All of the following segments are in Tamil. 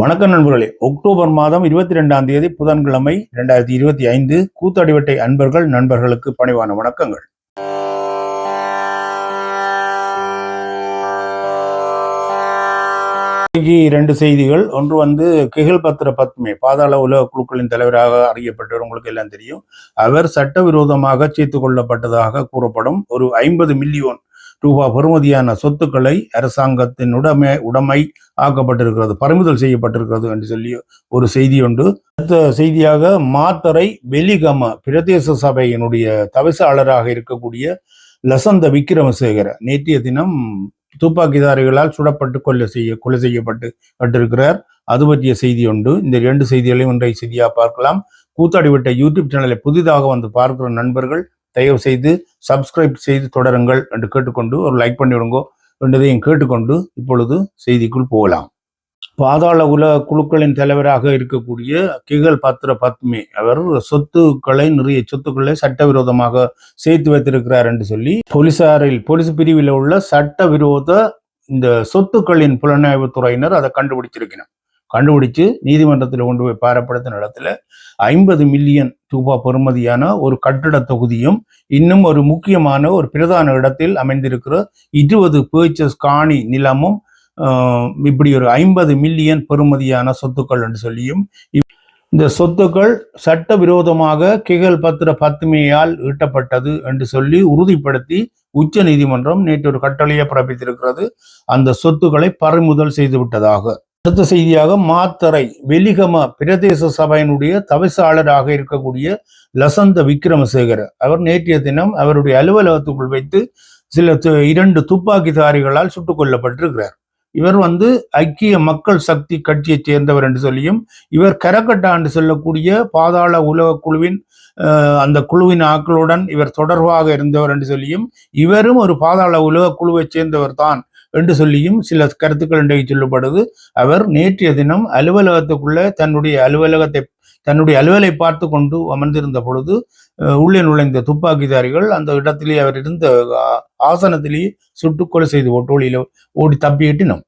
வணக்கம் நண்பர்களே. அக்டோபர் மாதம் இருபத்தி ரெண்டாம் தேதி புதன்கிழமை இரண்டாயிரத்தி இருபத்தி ஐந்து கூத்தடிவட்டை அன்பர்கள் நண்பர்களுக்கு பணிவான வணக்கங்கள். இன்னைக்கு இரண்டு செய்திகள். ஒன்று வந்து கிகில் பத்திர பத்மே பாதாள உலக குழுக்களின் தலைவராக அறியப்பட்டவர் உங்களுக்கு எல்லாம் தெரியும். அவர் சட்டவிரோதமாக சேர்த்து கொள்ளப்பட்டதாக கூறப்படும் ஒரு ஐம்பது மில்லியன் ரூபாய் பெறுமதியான சொத்துக்களை அரசாங்கத்தின் உடைமை உடைமை ஆக்கப்பட்டிருக்கிறது பறிமுதல் செய்யப்பட்டிருக்கிறது என்று சொல்லி ஒரு செய்தி உண்டு. அடுத்த செய்தியாக மாத்தரை வெலிகம பிரதேச சபையினுடைய தவிசாளராக இருக்கக்கூடிய லசந்த விக்ரமசேகர நேற்றைய தினம் துப்பாக்கிதாரிகளால் சுடப்பட்டு கொலை செய்ய கொலை செய்யப்பட்டு பட்டிருக்கிறார். அது பற்றிய செய்தி உண்டு. இந்த இரண்டு செய்திகளையும் இன்றைய செய்தியாக பார்க்கலாம். கூத்தாடிவிட்ட யூடியூப் சேனலை புதிதாக வந்து பார்க்கிற நண்பர்கள் தயவு செய்து சப்ஸ்கிரைப் செய்து தொடருங்கள் என்று கேட்டுக்கொண்டு ஒரு லைக் பண்ணி விடுங்கோ என்றதையும் கேட்டுக்கொண்டு இப்பொழுது செய்திக்குள் போகலாம். பாதாள உலக குழுக்களின் தலைவராக இருக்கக்கூடிய கிகல் பத்ர பத்மி அவர் சொத்துக்களை நிறைய சொத்துக்களை சட்டவிரோதமாக சேர்த்து வைத்திருக்கிறார் என்று சொல்லி போலீசாரில் போலீஸ் பிரிவில் உள்ள சட்டவிரோத இந்த சொத்துக்களின் புலனாய்வு துறையினர் அதை கண்டுபிடிச்சிருக்கிறார் கண்டுபிடிச்சு நீதிமன்றத்தில் கொண்டு போய் பாரப்படுத்தின இடத்துல ஐம்பது மில்லியன் ரூபாய் பெறுமதியான ஒரு கட்டிட தொகுதியும் இன்னும் ஒரு முக்கியமான ஒரு பிரதான இடத்தில் அமைந்திருக்கிற இருபது பேச்சஸ் காணி நிலமும் ஆஹ், இப்படி ஒரு ஐம்பது மில்லியன் பெறுமதியான சொத்துக்கள் என்று சொல்லியும் இந்த சொத்துக்கள் சட்டவிரோதமாக கிகல் பத்திர பத்துமையால் ஈட்டப்பட்டது என்று சொல்லி உறுதிப்படுத்தி உச்ச நீதிமன்றம் நேற்று ஒரு கட்டளையை பிறப்பித்திருக்கிறது. அந்த சொத்துக்களை பறிமுதல் செய்துவிட்டதாக. அடுத்த செய்தியாக மாத்தரை வெலிகம பிரதேச சபையினுடைய தவிசாளராக இருக்கக்கூடிய லசந்த விக்ரமசேகர அவர் நேற்றைய தினம் அவருடைய அலுவலகத்துக்குள் வைத்து சில இரண்டு துப்பாக்கிதாரிகளால் சுட்டுக் கொல்லப்பட்டிருக்கிறார். இவர் வந்து ஐக்கிய மக்கள் சக்தி கட்சியைச் சேர்ந்தவர் என்று சொல்லியும் இவர் கரக்கட்டா என்று சொல்லக்கூடிய பாதாள உலக குழுவின் அந்த குழுவின் ஆக்களுடன் இவர் தொடர்பாக இருந்தவர் என்று சொல்லியும் இவரும் ஒரு பாதாள உலக குழுவைச் சேர்ந்தவர் தான். என்று சொல்லியும் சில கருத்துக்கள் இன்றைக்கு சொல்லப்படுது. அவர் நேற்றைய தினம் அலுவலகத்துக்குள்ள தன்னுடைய அலுவலகத்தை தன்னுடைய அலுவலை பார்த்து கொண்டு அமர்ந்திருந்த பொழுது உள்ளே நுழைந்த துப்பாக்கிதாரிகள் அந்த இடத்திலே அவர் இருந்த ஆசனத்திலேயே சுட்டுக்கொலை செய்து போட்டு ஓடி தப்பியிட்டினோம்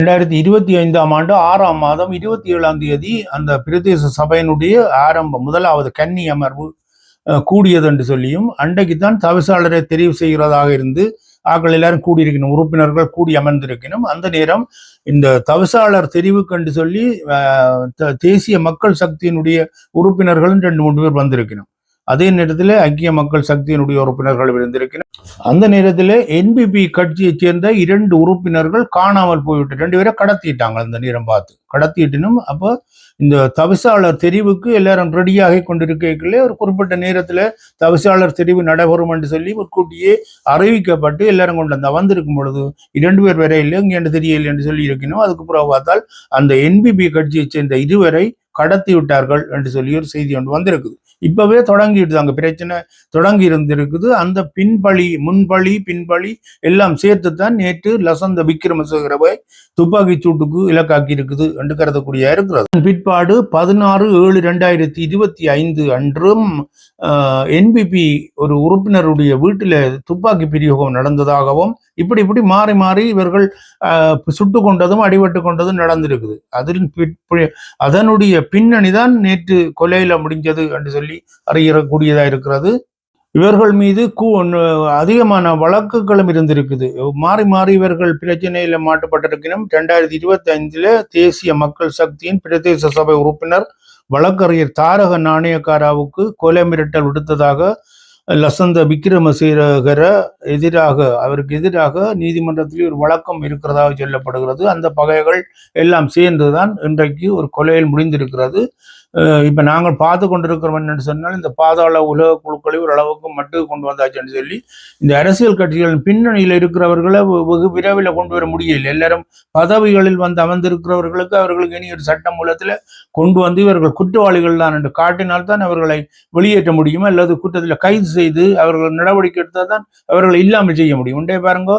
ரெண்டாயிரத்தி இருபத்தி ஐந்தாம் ஆண்டு ஆறாம் மாதம் இருபத்தி ஏழாம் தேதி அந்த பிரதேச சபையினுடைய ஆரம்ப முதலாவது கன்னி அமர்வு கூடியது என்று சொல்லியும் அன்றைக்கு தான் தவிசாளரை தெரிவு செய்கிறதாக இருந்து ஆக்கள் எல்லாரும் கூடியிருக்கணும் உறுப்பினர்கள் கூடி அமர்ந்திருக்கணும். அந்த நேரம் இந்த தவிசாளர் தெரிவு கண்டு சொல்லி அஹ், த- தேசிய மக்கள் சக்தியினுடைய உறுப்பினர்களும் ரெண்டு மூன்று பேர் வந்திருக்கணும். அதே நேரத்தில் ஐக்கிய மக்கள் சக்தியினுடைய உறுப்பினர்கள் இருந்திருக்கிறார் அந்த நேரத்தில் என்பிபி கட்சியைச் சேர்ந்த இரண்டு உறுப்பினர்கள் காணாமல் போய்விட்டு ரெண்டு பேரை கடத்திட்டாங்க அந்த நேரம் பார்த்து. கடத்திட்டுனும் அப்போ இந்த தவிசாளர் தெரிவுக்கு எல்லாரும் ரெடியாகி கொண்டிருக்கல ஒரு குறிப்பிட்ட நேரத்தில் தவிசாளர் தெரிவு நடைபெறும் என்று சொல்லி முற்கூட்டியே அறிவிக்கப்பட்டு எல்லாரும் கொண்டு வந்தா வந்திருக்கும் பொழுது இரண்டு பேர் வரை இல்லை இங்கே என்று தெரியல என்று சொல்லி இருக்கணும் அதுக்கு பிறகு பார்த்தால் அந்த என்பிபி கட்சியைச் சேர்ந்த இருவரை கடத்தி விட்டார்கள் என்று சொல்லி ஒரு செய்தி ஒன்று வந்திருக்குது. இப்பவே தொடங்கிடுது. அங்க பிரச்சனை தொடங்கி இருந்திருக்குது அந்த பின்பழி முன்பழி பின்பழி எல்லாம் சேர்த்து தான் நேற்று லசந்த விக்ரமசேகரவை துப்பாக்கி சூட்டுக்கு இலக்காக்கி இருக்குது என்று கருதக்கூடிய இருக்கிறது. பிற்பாடு பதினாறு ஏழு ரெண்டாயிரத்தி இருபத்தி ஐந்து அன்றும் என்பிபி ஒரு உறுப்பினருடைய வீட்டில் துப்பாக்கி பிரயோகம் நடந்ததாகவும் இப்படி இப்படி மாறி மாறி இவர்கள் சுட்டு கொண்டதும் அடிபட்டு கொண்டதும் நடந்திருக்குது. அதில் அதனுடைய பின்னணி தான் நேற்று கொலையில முடிஞ்சது என்று சொல்லி அறியக்கூடியதா இருக்கிறது. இவர்கள் மீது கூ- அதிகமான வழக்குகளும் இருந்திருக்குது. மாறி மாறி இவர்கள் பிரச்சனையில மாட்டப்பட்டிருக்கணும் ரெண்டாயிரத்தி இருபத்தி ஐந்துல தேசிய மக்கள் சக்தியின் பிரதேச சபை உறுப்பினர் வழக்கறிஞர் தாரக நாணயக்காராவுக்கு கொலை மிரட்டல் விடுத்ததாக லசந்த விக்ரமசீரகர எதிராக அவருக்கு எதிராக நீதிமன்றத்தில் ஒரு வழக்கம் இருக்கிறதாக சொல்லப்படுகிறது. அந்த பகைகள் எல்லாம் சேர்ந்துதான் இன்றைக்கு ஒரு கொலையில் முடிந்திருக்கிறது. இப்ப நாங்கள் பார்த்து கொண்டிருக்கிறோம் என்று சொன்னால் இந்த பாதாள உலக குழுக்களை ஒரு அளவுக்கு மட்டு கொண்டு வந்தாச்சுன்னு சொல்லி இந்த அரசியல் கட்சிகளின் பின்னணியில் இருக்கிறவர்களை வெகு விரைவில் கொண்டு வர முடியல எல்லாரும் பதவிகளில் வந்து அமர்ந்திருக்கிறவர்களுக்கு அவர்களுக்கு இனி ஒரு சட்ட மூலத்தில் கொண்டு வந்து இவர்கள் குற்றவாளிகள் தான் என்று காட்டினால் தான் அவர்களை வெளியேற்ற முடியும்? அல்லது குற்றத்தில் கைது செய்து அவர்கள் நடவடிக்கை எடுத்தால் தான் அவர்களை இல்லாமல் செய்ய முடியும்? உண்டே பாருங்க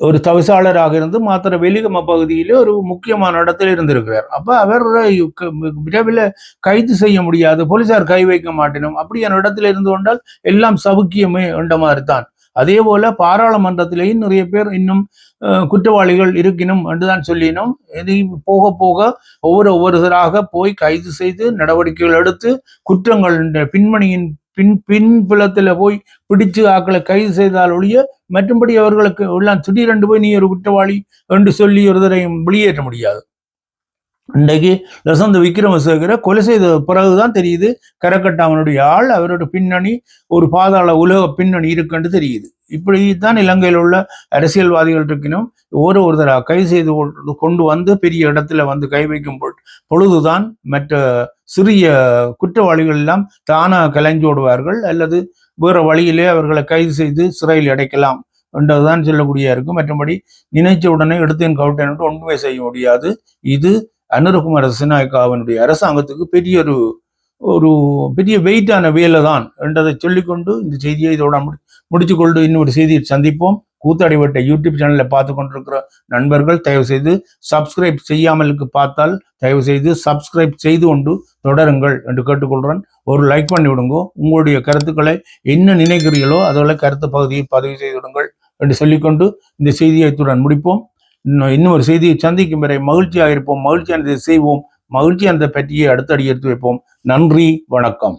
ஒரு தவிசாளராக இருந்து மாத்திர வெளிகம பகுதியிலே ஒரு முக்கியமான இடத்தில் இருந்திருக்கிறார். அப்ப அவர் விரைவில் கை கைது செய்ய முடியாது போலீசார் கை வைக்க மாட்டேனும். அப்படியான இடத்துல இருந்து கொண்டால் எல்லாம் சவுக்கியமே என்ற மாதிரி தான் அதே போல பாராளுமன்றத்திலேயும் நிறைய பேர் இன்னும் குற்றவாளிகள் இருக்கணும் என்றுதான் சொல்லினோம். இது போக போக ஒவ்வொரு ஒவ்வொருத்தராக போய் கைது செய்து நடவடிக்கைகள் எடுத்து குற்றங்கள் பின்மணியின் பின் பின்புலத்துல போய் பிடிச்சு ஆக்களை கைது செய்தால் ஒழிய மற்றும்படி அவர்களுக்கு எல்லாம் திடீரென்று போய் நீ ஒரு குற்றவாளி என்று சொல்லி ஒருதரையும் வெளியேற்ற முடியாது. இன்றைக்கு லசந்த விக்ரமசேகர கொலை செய்த பிறகுதான் தெரியுது கரக்கட்டாமனுடைய ஆள் அவரோட பின்னணி ஒரு பாதாள உலக பின்னணி இருக்குன்னு தெரியுது. இப்படித்தான் இலங்கையில் உள்ள அரசியல்வாதிகள் இருக்கணும் ஒரு ஒருத்தராக கைது செய்து கொண்டு- கொண்டு வந்து பெரிய இடத்துல வந்து கை வைக்கும் பொழுதுதான் மற்ற சிறிய குற்றவாளிகள் எல்லாம் தானாக கலைஞ்சோடுவார்கள் அல்லது வேற வழியிலே அவர்களை கைது செய்து சிறையில் அடைக்கலாம் என்றதுதான் சொல்லக்கூடிய இருக்கும். மற்றபடி நினைச்ச உடனே எடுத்தேன் கவுட்டேன் ஒன்றுமே செய்ய முடியாது. இது அனுரகுமார சினாய்க்காவினுடைய அரசாங்கத்துக்கு பெரிய ஒரு ஒரு பெரிய வெயிட்டான வேலை தான் என்றதை சொல்லிக்கொண்டு இந்த செய்தியை இதோட முடி முடித்துக்கொண்டு இன்னொரு செய்தியை சந்திப்போம். கூத்தாடிவட்ட யூடியூப் சேனலில் பார்த்து கொண்டிருக்கிற நண்பர்கள் தயவு செய்து சப்ஸ்கிரைப் செய்யாமலுக்கு பார்த்தால் தயவு செய்து சப்ஸ்கிரைப் செய்து கொண்டு தொடருங்கள் என்று கேட்டுக்கொள்கிறேன் ஒரு லைக் பண்ணி விடுங்க. உங்களுடைய கருத்துக்களை என்ன நினைக்கிறீர்களோ அதோட கருத்து பகுதியை பதிவு செய்து விடுங்கள் என்று சொல்லிக்கொண்டு இந்த செய்தியை இத்துடன் முடிப்போம். இன்னும் ஒரு செய்தியை சந்திக்கும் வரை மகிழ்ச்சியாக இருப்போம் மகிழ்ச்சியானதை செய்வோம் மகிழ்ச்சியானதை பற்றியே அடுத்தடி எடுத்து வைப்போம். நன்றி வணக்கம்.